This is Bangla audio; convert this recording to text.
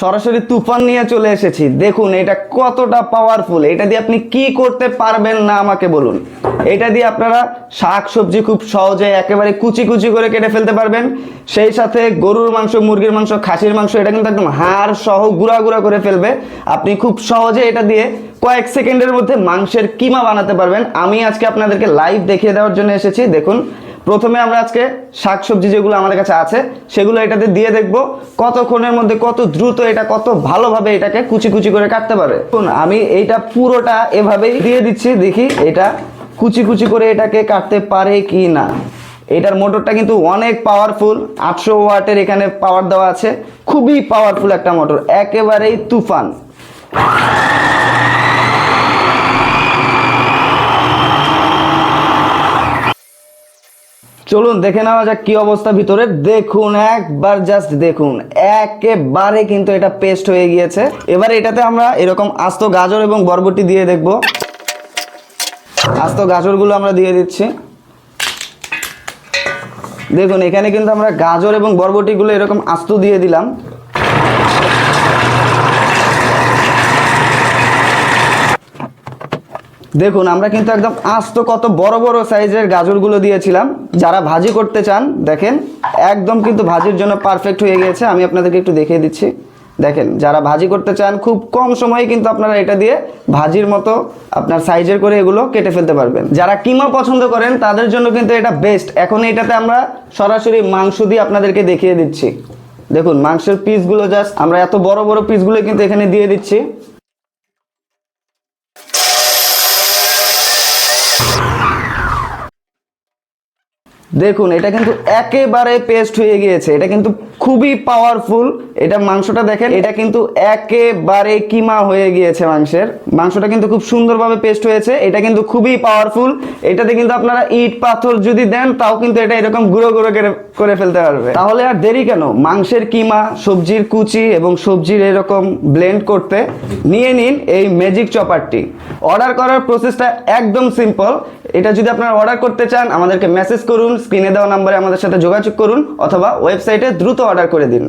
সরাসরি তুফান নিয়ে চলে এসেছি। দেখুন, এটা কতটা পাওয়ারফুল এটা দিয়ে আপনি কি করতে পারবেন না আমাকে বলুন। এটা দিয়ে আপনারা শাক সবজি খুব সহজে একেবারে কুচি কুচি করে কেটে ফেলতে পারবেন। সেই সাথে গরুর মাংস, মুরগির মাংস, খাসির মাংস, এটা কিন্তু একদম হাড় সহ গুঁড়া গুঁড়া করে ফেলবে। আপনি খুব সহজে এটা দিয়ে কয়েক সেকেন্ডের মধ্যে মাংসের কিমা বানাতে পারবেন। আমি আজকে আপনাদেরকে লাইভ দেখিয়ে দেওয়ার জন্য এসেছি। দেখুন প্রথমে আমরা আজকে শাকসবজি যেগুলো আমাদের কাছে আছে, সেগুলো এটাতে দিয়ে দেখব কতক্ষণের মধ্যে কত দ্রুত এটা কত ভালোভাবে এটাকে কুচি কুচি করে কাটতে পারে আমি এইটা পুরোটা এভাবেই দিয়ে দিচ্ছি, দেখি এটা কুচি কুচি করে এটাকে কাটতে পারে কি না। এটার মোটরটা কিন্তু অনেক পাওয়ারফুল আটশো ওয়াটের এখানে পাওয়ার দেওয়া আছে, খুবই পাওয়ারফুল একটা মোটর, একেবারেই তুফান। চলুন দেখে নেওয়া যাক কি অবস্থা ভিতরে। দেখুন, একবার জাস্ট দেখুন, একেবারে কিন্তু এটা পেস্ট হয়ে গিয়েছে। এবার এটাতে আমরা এরকম আস্ত গাজর এবং বরবটি দিয়ে দেখব। আস্ত গাজরগুলো আমরা দিয়ে দিচ্ছি। দেখুন, এখানে কিন্তু আমরা গাজর এবং বরবটিগুলো এরকম আস্ত দিয়ে দিলাম। দেখুন, আমরা কিন্তু একদম আস্ত কত বড় বড় সাইজের গাজরগুলো দিয়েছিলাম। যারা ভাজি করতে চান, দেখেন, একদম কিন্তু ভাজির জন্য পারফেক্ট হয়ে গিয়েছে। আমি আপনাদেরকে একটু দেখিয়ে দিচ্ছি। দেখেন, যারা ভাজি করতে চান, খুব কম সময়ে কিন্তু আপনারা এটা দিয়ে ভাজির মতো আপনার সাইজের করে এগুলো কেটে ফেলতে পারবেন। যারা কিমা পছন্দ করেন, তাদের জন্য কিন্তু এটা বেস্ট এখন এটাতে আমরা সরাসরি মাংস দিয়ে আপনাদেরকে দেখিয়ে দিচ্ছি। দেখুন, মাংসের পিসগুলো জাস্ট আমরা এত বড় বড় পিসগুলো কিন্তু এখানে দিয়ে দিচ্ছি। দেখুন, এটা কিন্তু একেবারে পেস্ট হয়ে গিয়েছে। এটা কিন্তু খুবই পাওয়ারফুল এটা মাংসটা দেখেন, এটা কিন্তু একেবারে কিমা হয়ে গিয়েছে মাংসের। মাংসটা কিন্তু খুব সুন্দরভাবে পেস্ট হয়েছে। এটা কিন্তু খুবই পাওয়ারফুল এটাতে কিন্তু আপনারা ইট, পাথর যদি দেন, তাও কিন্তু এটা এরকম গুঁড়ো গুঁড়ো করে করে ফেলতে পারবে। তাহলে আর দেরি কেন? মাংসের কিমা, সবজির কুচি এবং সবজির এরকম ব্লেন্ড করতে নিয়ে নিন এই ম্যাজিক চপারটি অর্ডার করার প্রসেসটা একদম সিম্পল এটা যদি আপনারা অর্ডার করতে চান, আমাদেরকে মেসেজ করুন। স্ক্রিনে দেওয়া নাম্বারে আমাদের সাথে যোগাযোগ করুন অথবা ওয়েবসাইটে দ্রুত অর্ডার করে দিন।